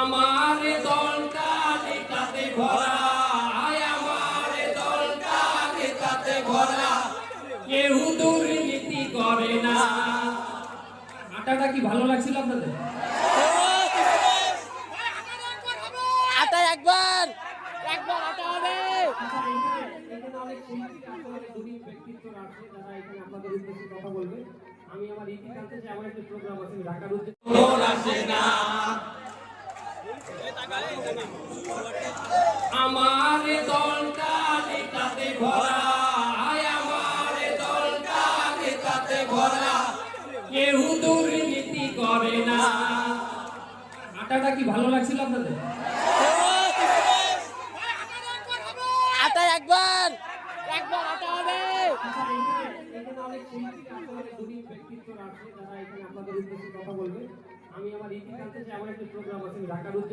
আমার দলটা নেতাতে ভরা আমার দলটা নেতাতে ভরা। কেউ দুর্নীতি করে না। আটাটা কি ভালো লাগছিল আপনাদের? আটা একবার। একবার আটা হবে। আমার ইতি জানতে আমার একটা program আছে, ঢাকার উদ্দেশ্যে- আমার দলটা নেতাতে ভরা আমার দলটা নেতাতে ভরা। কেউ দুর্নীতি করে না। আটাটা কি ভালো লাগছিল আপনাদের? আটা একবার। একবার আটা হবে। যারা এখানে আপনাদের উদ্দেশ্যে কথা বলবে। আমি আমার ইতি জানতে চাই, আমার একটি প্রোগ্রাম আছে, ঢাকার উদ্দেশ্যে